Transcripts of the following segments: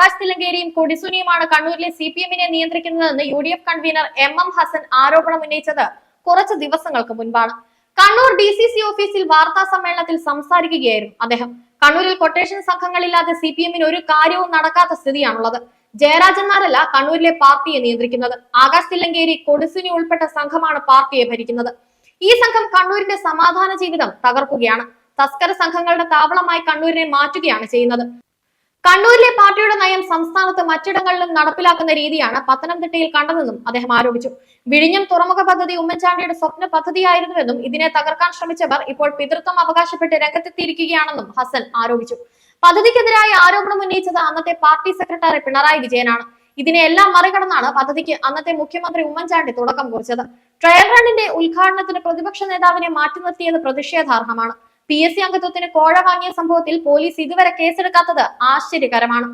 ആകാശ് തിലങ്കേരിയും കൊടിസുനിയുമാണ് കണ്ണൂരിലെ C P എമ്മിനെ നിയന്ത്രിക്കുന്നതെന്ന് U D F convener M M Hasan ആരോപണം ഉന്നയിച്ചത് കുറച്ച് ദിവസങ്ങൾക്ക് മുൻപാണ്. കണ്ണൂർ ഡി സി സി ഓഫീസിൽ വാർത്താ സമ്മേളനത്തിൽ സംസാരിക്കുകയായിരുന്നു അദ്ദേഹം. കണ്ണൂരിൽ കൊട്ടേഷൻ സംഘങ്ങളില്ലാതെ സി പി എമ്മിന് ഒരു കാര്യവും നടക്കാത്ത സ്ഥിതിയാണുള്ളത്. ജയരാജന്മാരല്ല കണ്ണൂരിലെ പാർട്ടിയെ നിയന്ത്രിക്കുന്നത്. ആകാശ് തില്ലങ്കേരി കൊടുസുനി ഉൾപ്പെട്ട സംഘമാണ് പാർട്ടിയെ ഭരിക്കുന്നത്. ഈ സംഘം കണ്ണൂരിന്റെ സമാധാന ജീവിതം തകർക്കുകയാണ്. തസ്കര സംഘങ്ങളുടെ താവളമായി കണ്ണൂരിനെ മാറ്റുകയാണ് ചെയ്യുന്നത്. കണ്ണൂരിലെ പാർട്ടിയുടെ നയം സംസ്ഥാനത്ത് മറ്റിടങ്ങളിലും നടപ്പിലാക്കുന്ന രീതിയാണ് പത്തനംതിട്ടയിൽ കണ്ടതെന്നും അദ്ദേഹം ആരോപിച്ചു. വിഴിഞ്ഞം തുറമുഖ പദ്ധതി ഉമ്മൻചാണ്ടിയുടെ സ്വപ്ന പദ്ധതിയായിരുന്നുവെന്നും ഇതിനെ തകർക്കാൻ ശ്രമിച്ചവർ ഇപ്പോൾ പിതൃത്വം അവകാശപ്പെട്ട് രംഗത്തെത്തിയിരിക്കുകയാണെന്നും ഹസൻ ആരോപിച്ചു. പദ്ധതിക്കെതിരായ ആരോപണം ഉന്നയിച്ചത് അന്നത്തെ പാർട്ടി സെക്രട്ടറി പിണറായി വിജയനാണ്. ഇതിനെല്ലാം മറികടന്നാണ് പദ്ധതിക്ക് അന്നത്തെ മുഖ്യമന്ത്രി ഉമ്മൻചാണ്ടി തുടക്കം കുറിച്ചത്. ട്രയൽ റണ്ണിന്റെ ഉദ്ഘാടനത്തിന് പ്രതിപക്ഷ നേതാവിനെ മാറ്റി നിർത്തിയത് പ്രതിഷേധാർഹമാണ്. പി എസ് സി അംഗത്വത്തിന് കോഴ വാങ്ങിയ സംഭവത്തിൽ പോലീസ് ഇതുവരെ കേസെടുക്കാത്തത് ആശ്ചര്യകരമാണ്.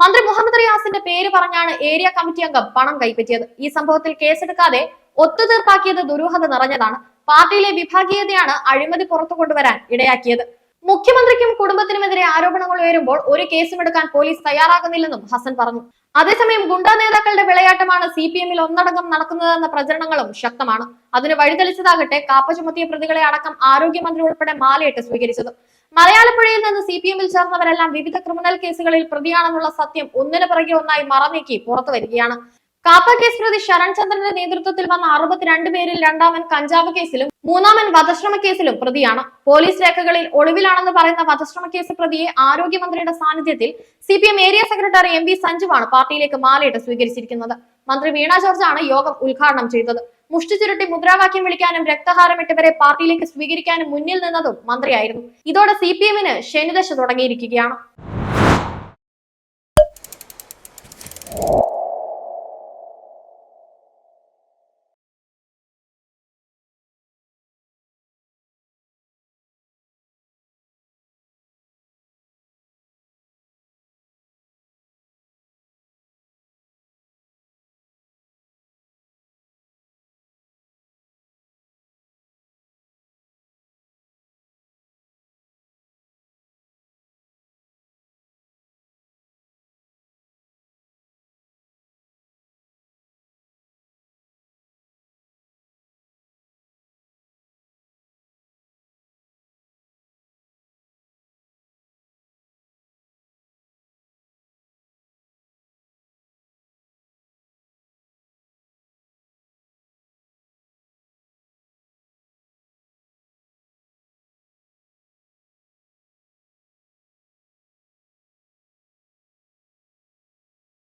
മന്ത്രി മുഹമ്മദ് റിയാസിന്റെ പേര് പറഞ്ഞാണ് ഏരിയ കമ്മിറ്റി അംഗം പണം കൈപ്പറ്റിയത്. ഈ സംഭവത്തിൽ കേസെടുക്കാതെ ഒത്തുതീർപ്പാക്കിയത് ദുരൂഹത നിറഞ്ഞതാണ്. പാർട്ടിയിലെ വിഭാഗീയതയാണ് അഴിമതി പുറത്തു കൊണ്ടുവരാൻ ഇടയാക്കിയത്. മുഖ്യമന്ത്രിക്കും കുടുംബത്തിനുമെതിരെ ആരോപണങ്ങൾ ഉയരുമ്പോൾ ഒരു കേസും എടുക്കാൻ പോലീസ് തയ്യാറാകുന്നില്ലെന്നും ഹസൻ പറഞ്ഞു. അതേസമയം ഗുണ്ടാ നേതാക്കളുടെ വിളയാട്ടമാണ് സി പി എമ്മിൽ ഒന്നടങ്കം നടക്കുന്നതെന്ന പ്രചരണങ്ങളും ശക്തമാണ്. അതിന് വഴിതെളിച്ചതാകട്ടെ കാപ്പ ചുമത്തിയ പ്രതികളെ അടക്കം ആരോഗ്യമന്ത്രി ഉൾപ്പെടെ മാലയിട്ട് സ്വീകരിച്ചത്. മലയാളപ്പുഴയിൽ നിന്ന് സി പി എമ്മിൽ ചേർന്നവരെല്ലാം വിവിധ ക്രിമിനൽ കേസുകളിൽ പ്രതിയാണെന്നുള്ള സത്യം ഒന്നിനു പിറകെ ഒന്നായി മറനീക്കി പുറത്തു വരികയാണ്. കാപ്പ കേസ് പ്രതി ശരൺ ചന്ദ്രന്റെ നേതൃത്വത്തിൽ വന്ന അറുപത്തിരണ്ട് പേരിൽ രണ്ടാമൻ കഞ്ചാവ് കേസിലും മൂന്നാമൻ വധശ്രമ കേസിലും പ്രതിയാണ്. പോലീസ് രേഖകളിൽ ഒളിവിലാണെന്ന് പറയുന്ന വധശ്രമ കേസ് പ്രതിയെ ആരോഗ്യമന്ത്രിയുടെ സാന്നിധ്യത്തിൽ C P M area secretary M V സഞ്ജുവാണ് പാർട്ടിയിലേക്ക് മാലയിട്ട് സ്വീകരിച്ചിരിക്കുന്നത്. മന്ത്രി വീണ ജോർജാണ് യോഗം ഉദ്ഘാടനം ചെയ്തത്. മുഷ്ടി ചുരുട്ടി മുദ്രാവാക്യം വിളിക്കാനും രക്തഹാരമിട്ടവരെ പാർട്ടിയിലേക്ക് സ്വീകരിക്കാനും മുന്നിൽ നിന്നതും മന്ത്രിയായിരുന്നു. ഇതോടെ സി പി എമ്മിന് ശനിദശ തുടങ്ങിയിരിക്കുകയാണ്.